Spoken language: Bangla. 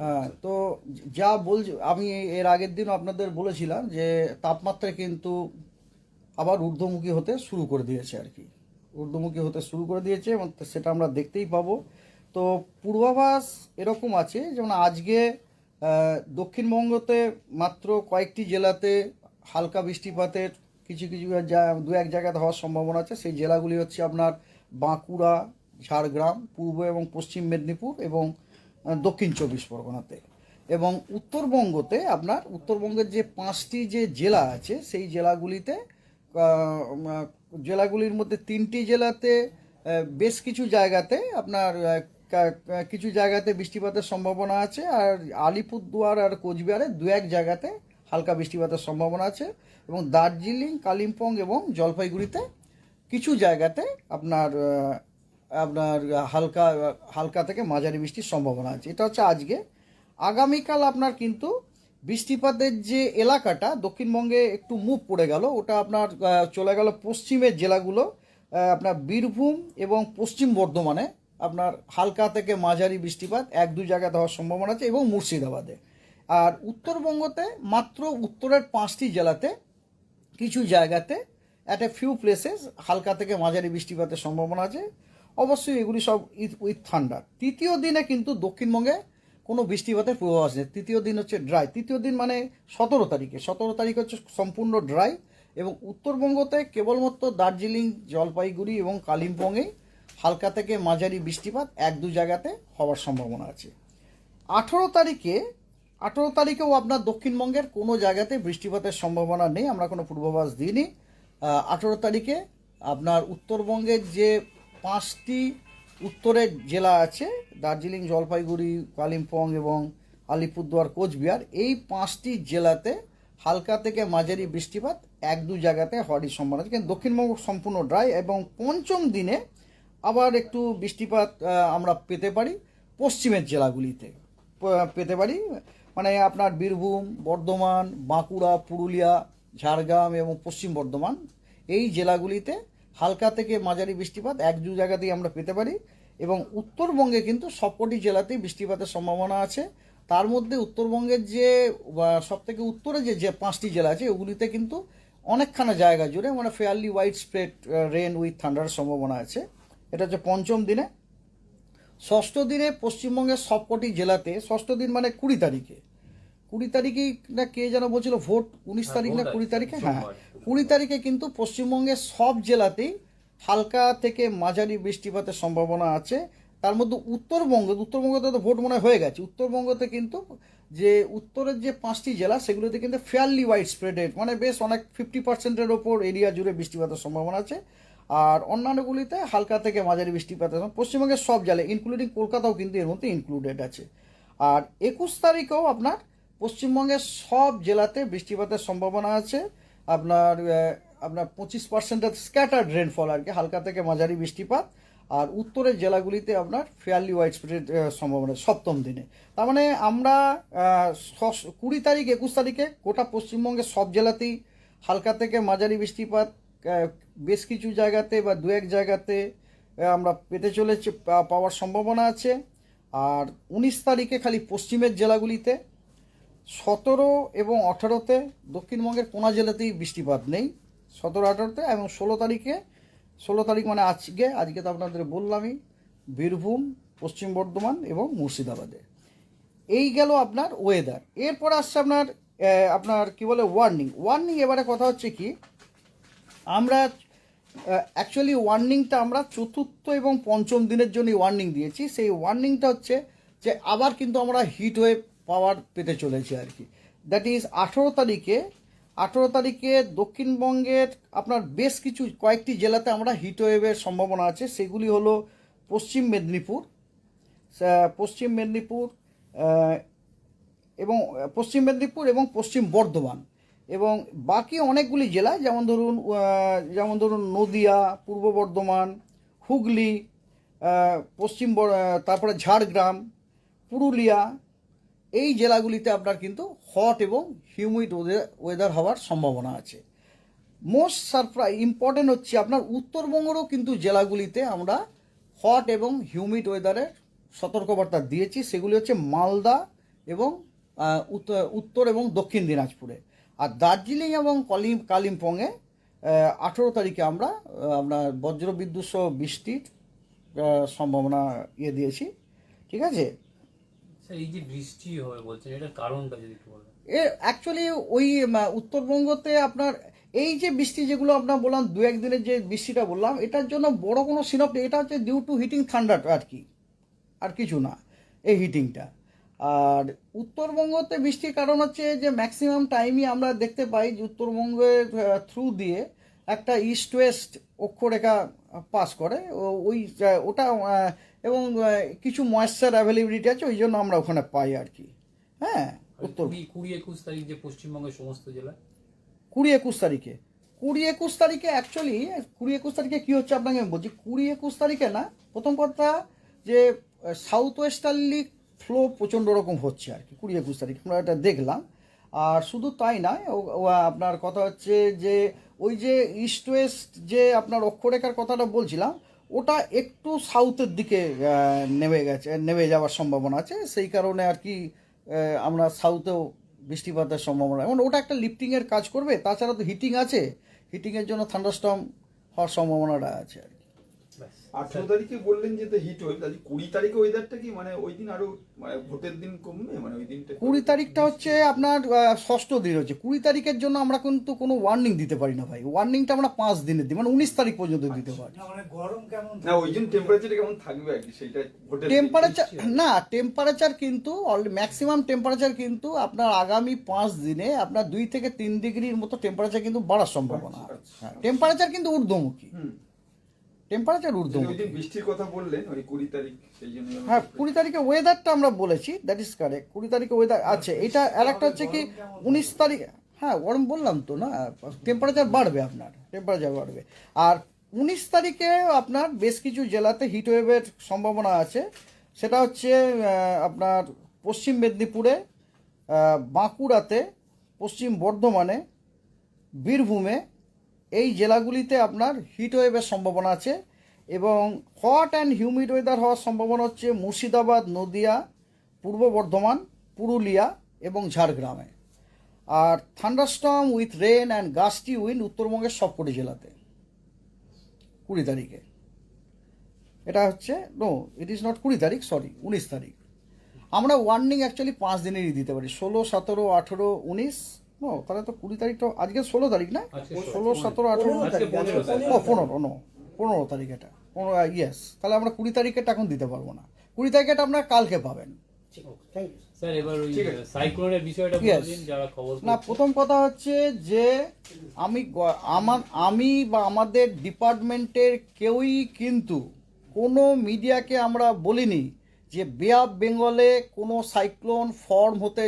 হ্যাঁ তো যা বলছি, আমি এর আগের দিন আপনাদের বলেছিলাম যে তাপমাত্রা কিন্তু আবার ঊর্ধ্বমুখী হতে শুরু করে দিয়েছে আর কি। ঊর্ধ্বমুখী হতে শুরু করে দিয়েছে এবং সেটা আমরা দেখতেই পাবো। তো পূর্বাভাস এরকম আছে, যেমন আজকে দক্ষিণবঙ্গতে মাত্র কয়েকটি জেলাতে হালকা বৃষ্টিপাতের কিছু কিছু দু এক জায়গাতে হওয়ার সম্ভাবনা আছে। সেই জেলাগুলি হচ্ছে আপনার বাঁকুড়া, ঝাড়গ্রাম, পূর্ব এবং পশ্চিম মেদিনীপুর এবং দক্ষিণ চব্বিশ পরগনাতে এবং উত্তরবঙ্গতে আপনার উত্তরবঙ্গের যে পাঁচটি যে জেলা আছে, সেই জেলাগুলিতে জেলাগুলির মধ্যে তিনটি জেলাতে বেশ কিছু জায়গাতে আপনার কিছু জায়গাতে বৃষ্টিপাতের সম্ভাবনা আছে আর আলিপুরদুয়ার আর কোচবিহারে দু এক জায়গাতে হালকা বৃষ্টিপাতের সম্ভাবনা আছে এবং দার্জিলিং, কালিম্পং এবং জলপাইগুড়িতে কিছু জায়গাতে আপনার আপনার হালকা হালকা থেকে মাঝারি বৃষ্টির সম্ভাবনা আছে। এটা হচ্ছে আজকে। আগামীকাল আপনার কিন্তু বৃষ্টিপাতের যে এলাকাটা, দক্ষিণবঙ্গে একটু মুভ পড়ে গেল। ওটা আপনার চলে গেল পশ্চিমের জেলাগুলো আপনার বীরভূম এবং পশ্চিম বর্ধমানে। আপনার হালকা থেকে মাঝারি বৃষ্টিপাত এক দু জায়গায় হওয়ার সম্ভাবনা আছে এবং মুর্শিদাবাদে। আর উত্তরবঙ্গতে মাত্র উত্তরের পাঁচটি জেলাতে কিছু জায়গাতে অ্যাট এ ফিউ প্লেসেস হালকা থেকে মাঝারি বৃষ্টিপাতের সম্ভাবনা আছে। অবশ্যই এগুলি সব উইথ থান্ডার তৃতীয় দিনে কিন্তু দক্ষিণবঙ্গে কোনো বৃষ্টিপাতের পূর্বাভাস নেই তৃতীয় দিন হচ্ছে ড্রাই তৃতীয় দিন মানে সতেরো তারিখে। সতেরো তারিখ হচ্ছে সম্পূর্ণ ড্রাই এবং উত্তরবঙ্গতে কেবলমাত্র দার্জিলিং, জলপাইগুড়ি এবং কালিম্পংয়েই হালকা থেকে মাঝারি বৃষ্টিপাত এক দু জায়গাতে হওয়ার সম্ভাবনা আছে। আঠেরো তারিখে, আঠেরো তারিখেও আপনার দক্ষিণবঙ্গের কোনো জায়গাতে বৃষ্টিপাতের সম্ভাবনা নেই। আমরা কোনো পূর্বাভাস দিইনি। আঠেরো তারিখে আপনার উত্তরবঙ্গের যে পাঁচটি উত্তরের জেলা আছে, দার্জিলিং, জলপাইগুড়ি, কালিম্পং এবং আলিপুরদুয়ার, কোচবিহার। এই পাঁচটি জেলাতে হালকা থেকে মাঝারি বৃষ্টিপাত এক দু জায়গাতে হওয়ারই সম্ভাবনা আছে। কিন্তু দক্ষিণবঙ্গ সম্পূর্ণ ড্রাই এবং পঞ্চম দিনে আবার একটু বৃষ্টিপাত আমরা পেতে পারি পশ্চিমের জেলাগুলিতে। পেতে পারি মানে আপনার বীরভূম, বর্ধমান, বাঁকুড়া, পুরুলিয়া, ঝাড়গ্রাম এবং পশ্চিম বর্ধমান। এই জেলাগুলিতে হালকা থেকে মাঝারি বৃষ্টিপাত এক দু জায়গাতেই আমরা পেতে পারি এবং উত্তরবঙ্গে কিন্তু সবকটি জেলাতেই বৃষ্টিপাতের সম্ভাবনা আছে। তার মধ্যে উত্তরবঙ্গের যে সব থেকে উত্তরে যে যে পাঁচটি জেলা আছে ওগুলিতে কিন্তু অনেকখানা জায়গা জুড়ে মানে fairly wide spread rain with thunder সম্ভাবনা আছে। এটা হচ্ছে পঞ্চম দিনে। ষষ্ঠ দিনে পশ্চিমবঙ্গের সবকটি জেলাতে ষষ্ঠ দিন মানে কুড়ি তারিখে। কুড়ি তারিখেই না কে যেন বলছিল ভোট উনিশ তারিখ না কুড়ি তারিখে? হ্যাঁ কুড়ি তারিখে কিন্তু পশ্চিমবঙ্গের সব জেলাতেই হালকা থেকে মাঝারি বৃষ্টিপাতের সম্ভাবনা আছে। তার মধ্যে উত্তরবঙ্গ, উত্তরবঙ্গতে তো ভোট মনে হয় গেছে। উত্তরবঙ্গতে কিন্তু যে উত্তরের যে পাঁচটি জেলা, সেগুলোতে কিন্তু ফেয়ারলি ওয়াইড স্প্রেডেড মানে বেশ অনেক ফিফটি পার্সেন্টের ওপর এরিয়া জুড়ে বৃষ্টিপাতের সম্ভাবনা আছে। আর অন্যান্যগুলিতে হালকা থেকে মাঝারি বৃষ্টিপাতের পশ্চিমবঙ্গের সব জেলা ইনক্লুডিং কলকাতাও কিন্তু এর মধ্যে ইনক্লুডেড আছে। আর একুশ তারিখেও আপনার পশ্চিমবঙ্গের সব জেলাতে বৃষ্টিপাতের সম্ভাবনা আছে। আপনার আপনার পঁচিশ পার্সেন্টের স্ক্যাটার্ড রেনফল আর কি, হালকা থেকে মাঝারি বৃষ্টিপাত। আর উত্তরের জেলাগুলিতে আপনার ফেয়ারলি ওয়াইড স্প্রেড সম্ভাবনা, সপ্তম দিনে। তার মানে আমরা কুড়ি তারিখ, একুশ তারিখে গোটা পশ্চিমবঙ্গের সব জেলাতেই হালকা থেকে মাঝারি বৃষ্টিপাত বেশ কিছু জায়গাতে বা দু এক জায়গাতে আমরা পেতে চলেছে পাওয়ার সম্ভাবনা আছে। আর উনিশ তারিখে খালি পশ্চিমের জেলাগুলিতে সতেরো এবং আঠারোতে দক্ষিণবঙ্গের কোনা জেলাতেই বৃষ্টিপাত নেই। সতেরো, আঠারোতে এবং ষোলো তারিখে, ষোলো তারিখ মানে আজকে আজকে তো আপনাদের বললামই, বীরভূম, পশ্চিম বর্ধমান এবং মুর্শিদাবাদে। এই গেল আপনার ওয়েদার এরপর আসছে আপনার আপনার কি বলে ওয়ার্নিং ওয়ার্নিং এবারে কথা হচ্ছে কি, আমরা অ্যাকচুয়ালি ওয়ার্নিংটা আমরা চতুর্থ এবং পঞ্চম দিনের জন্য ওয়ার্নিং দিয়েছি। সেই ওয়ার্নিংটা হচ্ছে যে আবার কিন্তু আমরা হিট ওয়েভ পাওয়ার পেতে চলেছে আর কি। দ্যাট ইজ আঠেরো তারিখে আঠেরো তারিখে দক্ষিণবঙ্গের আপনার বেশ কিছু, কয়েকটি জেলাতে আমরা হিট ওয়েভের সম্ভাবনা আছে। সেগুলি হলো পশ্চিম মেদিনীপুর পশ্চিম মেদিনীপুর এবং, পশ্চিম মেদিনীপুর এবং পশ্চিম বর্ধমান এবং বাকি অনেকগুলি জেলা, যেমন ধরুন যেমন ধরুন নদিয়া, পূর্ব বর্ধমান, হুগলি পশ্চিম তারপরে ঝাড়গ্রাম, পুরুলিয়া এই জেলাগুলিতে আপনার কিন্তু হট এবং হিউমিড ওয়েদার হওয়ার সম্ভাবনা আছে। মোস্ট সারপ্রাইজ ইম্পর্টেন্ট হচ্ছে আপনার উত্তরবঙ্গেরও কিন্তু জেলাগুলিতে আমরা হট এবং হিউমিড ওয়েদারের সতর্কবার্তা দিয়েছি। সেগুলি হচ্ছে মালদা এবং উত্তর এবং দক্ষিণ দিনাজপুরে। আর দার্জিলিং এবং কলিম, কালিম্পংয়ে আঠেরো তারিখে আমরা আপনার বজ্রবিদ্যুৎ সহ বৃষ্টির সম্ভাবনা ইয়ে দিয়েছি। ঠিক আছে? এই অ্যাকচুয়ালি ওই উত্তরবঙ্গতে আপনার এই যে বৃষ্টি যেগুলো আপনার বললাম, দু একদিনের যে বৃষ্টিটা বললাম, এটার জন্য বড় কোনো সিনপ এটা হচ্ছে ডিউ টু হিটিং থান্ডার আর কি, আর কিছু না, এই হিটিংটা আর উত্তরবঙ্গতে বৃষ্টির কারণ হচ্ছে যে ম্যাক্সিমাম টাইমই আমরা দেখতে পাই যে উত্তরবঙ্গের থ্রু দিয়ে একটা ইস্ট ওয়েস্ট অক্ষরেখা পাস করে। ওই ওটা এবং কিছু ময়েশ্চার অ্যাভেলেবিলিটি আছে ওই জন্য আমরা ওখানে পাই আর কি। হ্যাঁ আর উত্তর। কুড়ি একুশ তারিখ যে পশ্চিমবঙ্গের সমস্ত জেলায়? কুড়ি একুশ তারিখে। কুড়ি একুশ তারিখে অ্যাকচুয়ালি কুড়ি একুশ তারিখে কী হচ্ছে আপনাকে আমি বলছি কুড়ি একুশ তারিখে না প্রথম কথা যে সাউথ ওয়েস্টার্লি ফ্লো প্রচণ্ড রকম হচ্ছে আর কি কুড়ি একুশ তারিখ। আমরা এটা দেখলাম। আর শুধু তাই নয় আপনার কথা হচ্ছে যে ওই যে ইস্ট ওয়েস্ট যে আপনার অক্ষরেখার কথাটা বলছিলাম ওটা একটু সাউথের দিকে নেমে গেছে, নেমে যাওয়ার সম্ভাবনা আছে। সেই কারণে আর কি আমরা সাউথেও বৃষ্টিপাতের সম্ভাবনা। এবং ওটা একটা লিফটিংয়ের কাজ করবে, তাছাড়া তো হিটিং আছে। হিটিংয়ের জন্য থান্ডারস্টম হওয়ার সম্ভাবনাটা আছে আর কি। আঠেরো তারিখে বললেন যে হিট ওয়েভ তাহলে কুড়ি তারিখে ওয়েদারটা কি? মানে ওই দিন আরও মানে ভোটের দিন কমবে? মানে ওই দিনটা কুড়ি তারিখটা হচ্ছে আপনার ষষ্ঠ দিন হচ্ছে। কুড়ি তারিখের জন্য আমরা কিন্তু কোনো ওয়ার্নিং দিতে পারি না ভাই। ওয়ার্নিংটা আমরা পাঁচ দিনের দিই মানে উনিশ তারিখ পর্যন্ত দিতে পারি। না ওই দিন টেম্পারেচার কেমন থাকবে আর কি? সেটা ভোটের টেম্পারেচার না টেম্পারেচার কিন্তু ম্যাক্সিমাম টেম্পারেচার কিন্তু আপনার আগামী পাঁচ দিনে আপনার দুই থেকে তিন ডিগ্রির মতো টেম্পারেচার কিন্তু বাড়ার সম্ভাবনা আচ্ছা, হ্যাঁ টেম্পারেচার কিন্তু ঊর্ধ্বমুখী। হুম। টেম্পারেচার ঊর্ধ্বমুখী বৃষ্টির কথা বললেন ওই কুড়ি তারিখ সেই জন্য হ্যাঁ কুড়ি তারিখে ওয়েদারটা আমরা বলেছি দ্যাট ইজ কারেক্ট কুড়ি তারিখে ওয়েদার আছে। এটা আর একটা হচ্ছে কি উনিশ তারিখ হ্যাঁ গরম বললাম তো না টেম্পারেচার বাড়বে আপনার টেম্পারেচার বাড়বে। আর উনিশ তারিখে আপনার বেশ কিছু জেলাতে হিট ওয়েভের সম্ভাবনা আছে। সেটা হচ্ছে আপনার পশ্চিম মেদিনীপুরে বাঁকুড়াতে পশ্চিম বর্ধমানে বীরভূমে এই জেলাগুলিতে আপনার হিট ওয়েভের সম্ভাবনা আছে এবং হট অ্যান্ড হিউমিড ওয়েদার হওয়ার সম্ভাবনা হচ্ছে মুর্শিদাবাদ, নদিয়া, পূর্ব বর্ধমান, পুরুলিয়া এবং ঝাড়গ্রামে। আর thunderstorm with rain and gusty wind উত্তরবঙ্গের সবকটি জেলাতে। কুড়ি তারিখে। এটা হচ্ছে নো ইট ইজ নট কুড়ি তারিখ সরি উনিশ তারিখ। আমরা ওয়ার্নিং অ্যাকচুয়ালি পাঁচ দিনেরই দিতে পারি, ষোলো, সতেরো, আঠেরো, উনিশ নো তাহলে তো কুড়ি তারিখ তো আজকে ষোলো তারিখ না? ষোলো। সতেরো আঠেরো তারিখ। ও পনেরো নো পনেরো তারিখ এটা। পনেরো ইয়েস তাহলে আমরা কুড়ি তারিখেটা এখন দিতে পারব না। কুড়ি তারিখেটা আপনারা কালকে পাবেন। স্যার এবার ওই ঠিক আছে। সাইক্লোনের বিষয়টা Yes. যারা খবর না প্রথম কথা হচ্ছে যে আমি আমার আমি বা আমাদের ডিপার্টমেন্টের কেউই কিন্তু কোনো মিডিয়াকে আমরা বলিনি যে বে অফ বেঙ্গলে কোনো সাইক্লোন ফর্ম হতে